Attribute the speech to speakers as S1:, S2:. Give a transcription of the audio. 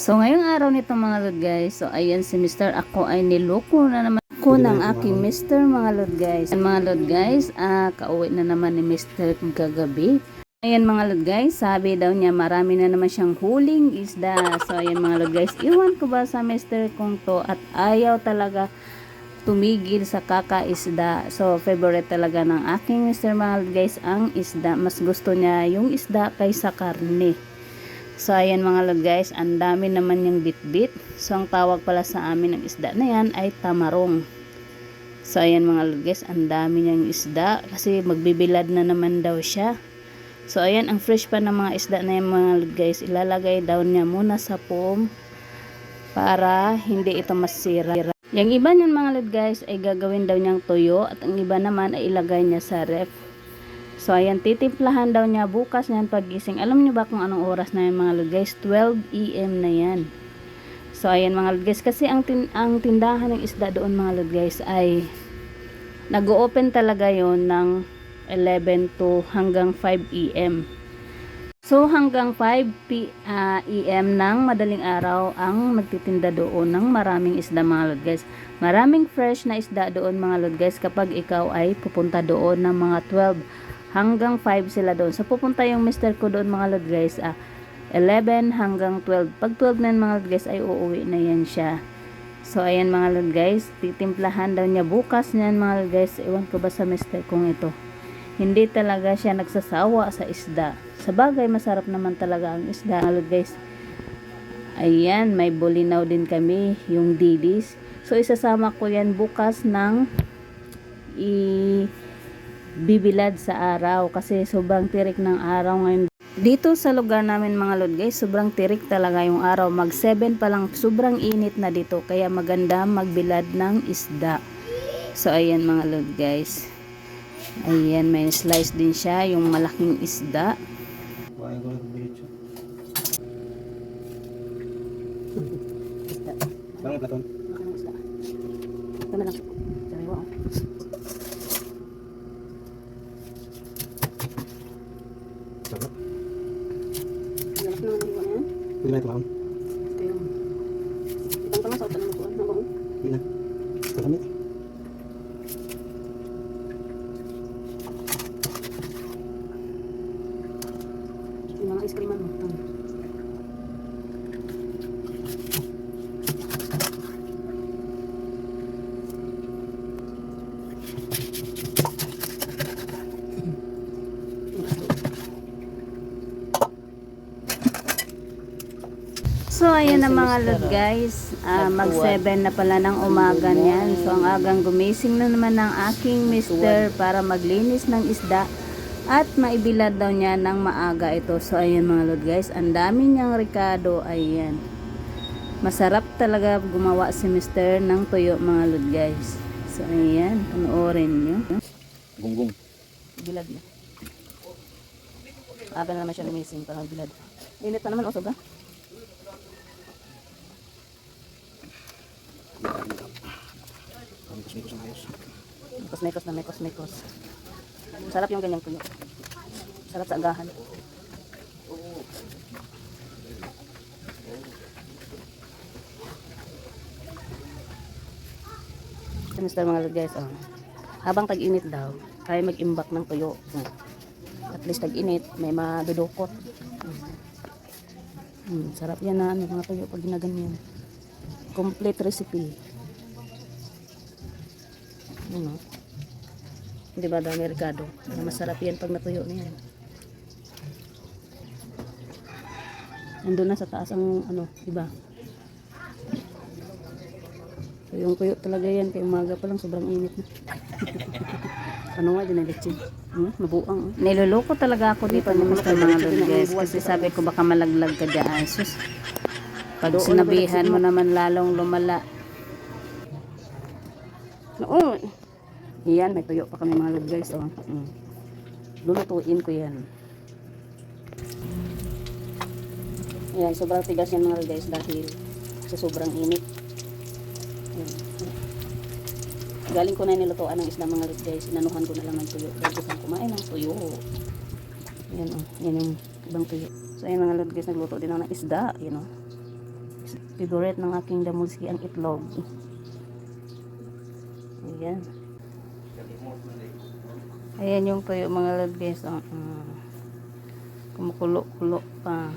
S1: So, ngayong araw nito mga lord guys, so ayan si Mr. Ako ay niloko na naman ko ng aking Mr. mga lord guys. Ayan mga lord guys, ah, kauwi na naman ni Mr. kagabi. Ayan mga lord guys, sabi daw niya marami na naman siyang huling isda. So ayan mga lord guys, iwan ko ba sa Mr. kong to at ayaw talaga tumigil sa kakaisda. So, favorite talaga ng aking Mr. Mahal guys ang isda. Mas gusto niya yung isda kaysa karne. So, ayan mga lord guys, ang dami naman yung bitbit. So, ang tawag pala sa amin ng isda na yan ay tamarong. So, ayan mga lord guys, ang dami niyang isda kasi magbibilad na naman daw siya. So, ayan, ang fresh pa ng mga isda na yan mga lord guys, ilalagay daw niya muna sa foam para hindi ito masira. Yung iba niyan mga lord guys ay gagawin daw niyang tuyo at ang iba naman ay ilagay niya sa ref. So ayan, titimplahan daw niya bukas niyan pagising. Alam niyo ba kung anong oras na yan mga lord guys? 12 AM na yan. So ayan mga lord guys, kasi ang, tin ang tindahan ng isda doon mga lord guys ay nag-open talaga yon ng 11 to hanggang 5 AM. So hanggang 5 p, AM ng madaling araw ang nagtitinda doon ng maraming isda mga lord guys. Maraming fresh na isda doon mga lord guys kapag ikaw ay pupunta doon ng mga 12 hanggang 5 sila doon. So pupunta yung mister ko doon mga lord guys ah, 11 hanggang 12. Pag 12 na mga lord guys ay uuwi na yan siya. So ayan mga lord guys, titimplahan daw niya bukas niyan mga lord guys. Ewan ko ba sa mister kong ito. Hindi talaga siya nagsasawa sa isda. Sa bagay, masarap naman talaga ang isda. Mga lord guys, ayan, may bulinaw din kami, yung didis. So, isasama ko yan bukas ng i bibilad sa araw kasi sobrang tirik ng araw ngayon. Dito sa lugar namin mga lord guys, sobrang tirik talaga yung araw. Mag 7 pa lang, sobrang init na dito. Kaya maganda magbilad ng isda. So, ayan mga lord guys. Ayan, may slice din siya, yung malaking isda.
S2: Ko. Parang platon.
S1: Ito na lang. Sariwa, oh.
S2: Sarap.
S1: Sarap naman yung ano yan.
S2: Hindi na ito lang.
S1: Ito yung... Itang tama sa utan mo ko. Ano ba?
S2: Hindi na. Sarap niya.
S1: Yung mga ice cream mo. Ito. So, ayan na mga lord guys. Ah, mag 7 na pala ng umaga niyan. So, ang agang gumising na naman ng aking mister para maglinis ng isda at maibilad daw niya ng maaga ito. So, ayan mga lord guys. Ang dami niyang ricado. Ayan. Masarap talaga gumawa si mister ng tuyo mga lord guys. So, ayan. Panoorin niyo.
S2: Gunggong.
S1: Bilad na. Aga na naman siya lumising para bilad. Init na naman usog ha?
S2: Ayos.
S1: Kosmekos na may kosmekos. Sarap yung ganyang tuyo. Sarap sa agahan. Mr. mga lord guys, oh. habang tag-init daw, kaya mag-imbak ng tuyo. At least tag-init, may madudukot. Hmm. Sarap yan na ano, mga tuyo pag ginaganyan. Complete recipe. Ano? Di ba dami? Na masarap yan pag natuyo na yan. Nandun na sa taas ang ano, di ba? Tuyong tuyo talaga yan. Kaya umaga pa lang sobrang init na. ano nga, dinalitsin. Hmm, mabuang. Niloloko talaga ako dito Mr. mga lord guys. Kasi sabi ko baka malaglag ka dyan. Sus. Pag sinabihan mo naman lalong lumala. Oo. Yan, may tuyo pa kami mga lord guys. Oh. Mm. Lulutuin ko yan. Ayan, sobrang tigas yan mga lord guys dahil sa sobrang init. Ayan. Galing ko na nilutuan ng isda mga lord guys. Inanuhan ko na lang ng tuyo. Dahil gusto kumain ng tuyo. Ayan, oh. yan yung ibang tuyo. So, ayan mga lord guys, nagluto din ako ng isda. You know.
S3: favorite ng aking damulski ang itlog. Ayan. Ayan yung tuyo mga lord guys. Oh, mm. kumukulo-kulo pa.